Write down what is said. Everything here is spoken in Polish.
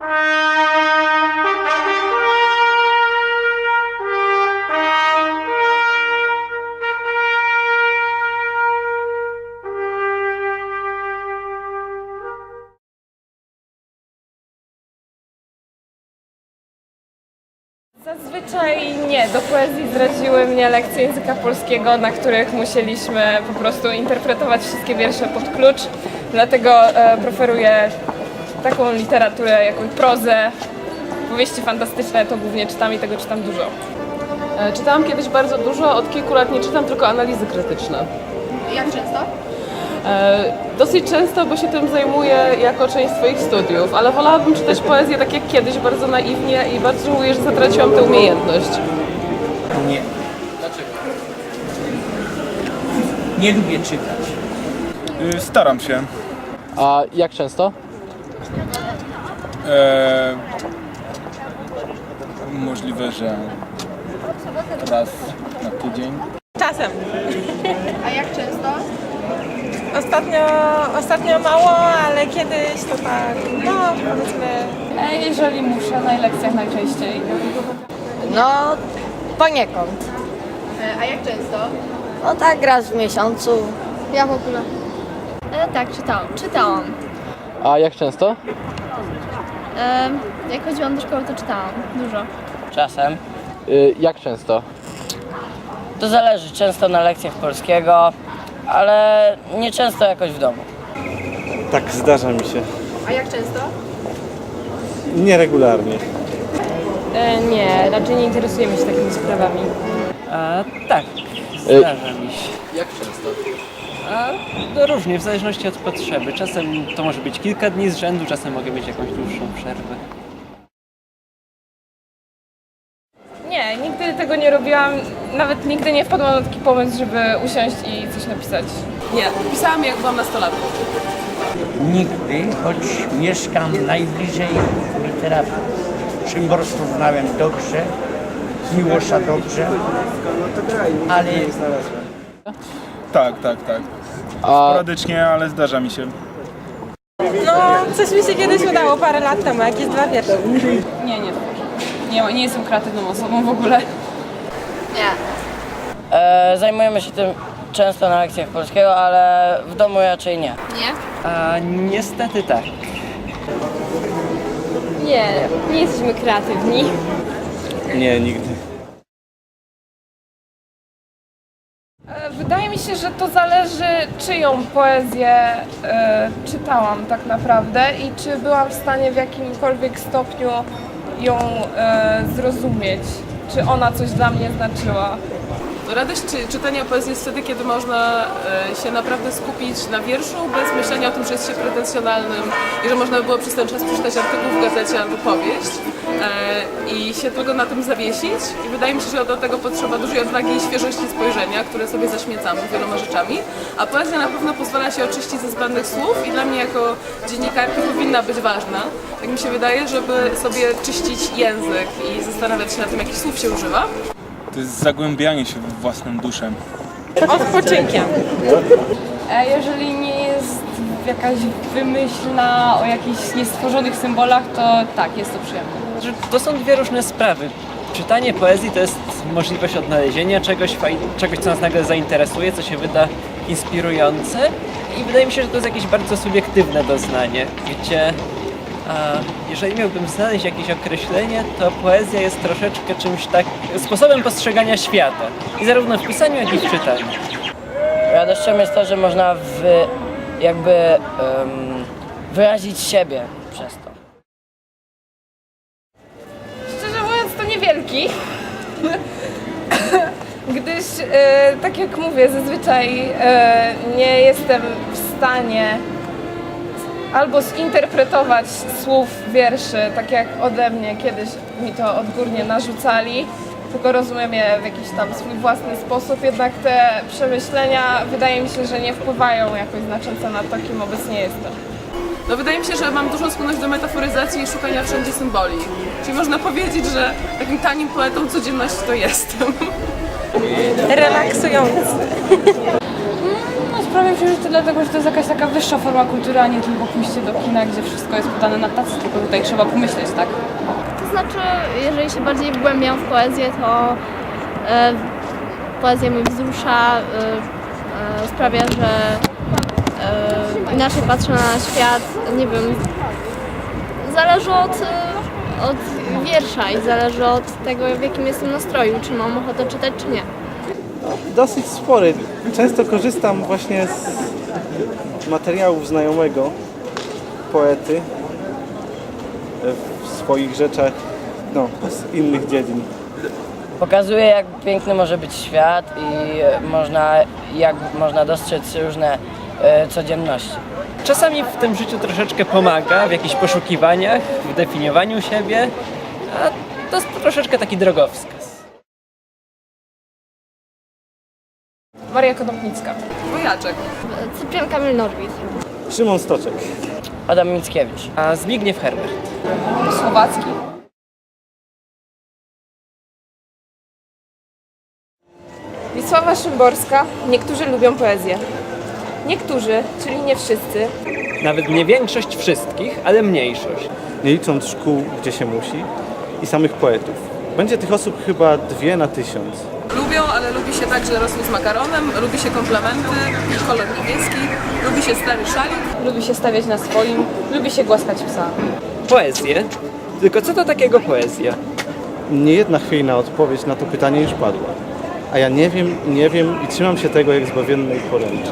Zazwyczaj nie. Do poezji zraziły mnie lekcje języka polskiego, na których musieliśmy po prostu interpretować wszystkie wiersze pod klucz. Dlatego e, preferuję taką literaturę, jakąś prozę. Powieści fantastyczne to głównie czytam i tego czytam dużo. E, Czytałam kiedyś bardzo dużo, od kilku lat nie czytam tylko analizy krytyczne. Jak często? E, Dosyć często, bo się tym zajmuję jako część swoich studiów, ale wolałabym czytać poezję tak jak kiedyś, bardzo naiwnie i bardzo żałuję, że zatraciłam tę umiejętność. Nie. Dlaczego? Nie lubię czytać. Y, Staram się. A jak często? E, możliwe, że raz na tydzień. Czasem. A jak często? Ostatnio, ostatnio mało, ale kiedyś to tak, no powiedzmy... E, Jeżeli muszę, na lekcjach najczęściej. No, poniekąd. E, A jak często? No tak raz w miesiącu. Ja w ogóle. E, tak, czytałam. Czytałam. A jak często? E, jak chodziłam do szkoły, to czytałam. Dużo. Czasem. Y, jak często? To zależy, często na lekcjach polskiego, ale nie często jakoś w domu. Tak, zdarza mi się. A jak często? Nieregularnie. E, nie, raczej nie interesujemy się takimi sprawami. A, tak, Y- zdarza mi się. Jak często? A, no różnie, w zależności od potrzeby. Czasem to może być kilka dni z rzędu, czasem mogę mieć jakąś dłuższą przerwę. Nie, nigdy tego nie robiłam. Nawet nigdy nie wpadłam na taki pomysł, żeby usiąść i coś napisać. Nie, pisałam jak byłam nastolatką. Nigdy, choć mieszkam najbliżej literatury. Szymborsków znałem dobrze, Miłosza dobrze, ale Tak, tak, tak. A Sporadycznie, ale zdarza mi się. No, coś mi się kiedyś udało parę lat temu, jakieś dwa wiersze. Nie, nie. Nie, nie jestem kreatywną osobą w ogóle. Nie. E, zajmujemy się tym często na lekcjach polskiego, ale w domu raczej nie. Nie? A niestety tak. Nie, nie jesteśmy kreatywni. Nie, nigdy. Wydaje mi się, że to zależy, czyją poezję e, czytałam tak naprawdę i czy byłam w stanie w jakimkolwiek stopniu ją e, zrozumieć. Czy ona coś dla mnie znaczyła. Radość czy, czytania poezji jest wtedy, kiedy można e, się naprawdę skupić na wierszu, bez myślenia o tym, że jest się pretensjonalnym i że można by było przez ten czas przeczytać artykuł w gazecie albo powieść e, i się tylko na tym zawiesić. I wydaje mi się, że do tego potrzeba dużej odwagi i świeżości spojrzenia, które sobie zaśmiecamy wieloma rzeczami. A poezja na pewno pozwala się oczyścić ze zbędnych słów i dla mnie jako dziennikarki powinna być ważna. Tak mi się wydaje, żeby sobie czyścić język i zastanawiać się nad tym, jakich słów się używa. To jest zagłębianie się w własną duszę. Odpoczynkiem. E, Jeżeli nie jest jakaś wymyślna o jakichś niestworzonych symbolach, to tak, jest to przyjemne. Że to są dwie różne sprawy. Czytanie poezji to jest możliwość odnalezienia czegoś, faj- czegoś, co nas nagle zainteresuje, co się wyda inspirujące i wydaje mi się, że to jest jakieś bardzo subiektywne doznanie, gdzie a, jeżeli miałbym znaleźć jakieś określenie, to poezja jest troszeczkę czymś tak, sposobem postrzegania świata. I zarówno w pisaniu, jak i w czytaniu. Radością jest to, że można w, jakby em, wyrazić siebie przez to. Szczerze mówiąc, to niewielki. Gdyż, e, tak jak mówię, zazwyczaj e, nie jestem w stanie albo zinterpretować słów wierszy, tak jak ode mnie kiedyś mi to odgórnie narzucali, tylko rozumiem je w jakiś tam swój własny sposób, jednak te przemyślenia wydaje mi się, że nie wpływają jakoś znacząco na to, kim obecnie jestem. No wydaje mi się, że mam dużą skłonność do metaforyzacji i szukania wszędzie symboli. Czyli można powiedzieć, że takim tanim poetą codzienności to jestem. Relaksujący. No, zastanawiam się, że to dlatego, że to jest jakaś taka wyższa forma kultury, a nie tylko pójście do kina, gdzie wszystko jest podane na tacy, tylko tutaj trzeba pomyśleć, tak? To znaczy, jeżeli się bardziej wgłębiam w poezję, to e, poezja mnie wzrusza, e, e, sprawia, że e, inaczej patrzę na świat, nie wiem, zależy od, e, od wiersza i zależy od tego, w jakim jestem nastroju, czy mam ochotę czytać, czy nie. Dosyć spory. Często korzystam właśnie z materiałów znajomego poety w swoich rzeczach no, z innych dziedzin. Pokazuje, jak piękny może być świat i e, można, jak można dostrzec różne e, codzienności. Czasami w tym życiu troszeczkę pomaga w jakichś poszukiwaniach, w definiowaniu siebie, a to jest troszeczkę taki drogowskaz. Maria Konopnicka. Wojaczek. Cyprian Kamil Norwid. Szymon Stoczek. Adam Mickiewicz. A Zbigniew Herbert. Słowacki. Wisława Szymborska. Niektórzy lubią poezję. Niektórzy, czyli nie wszyscy, Nawet nie większość wszystkich, ale mniejszość. Nie licząc szkół, gdzie się musi i samych poetów. Będzie tych osób chyba dwie na tysiąc. Lubią, ale lubi się także rosół z makaronem, lubi się komplementy, kolor niebieski, lubi się stary szalik. lubi się stawiać na swoim, lubi się głaskać psa. Poezję. Tylko co to takiego poezja? Nie jedna chwiejna odpowiedź na to pytanie już padła. A ja nie wiem, nie wiem i trzymam się tego jak zbawiennej poręczy.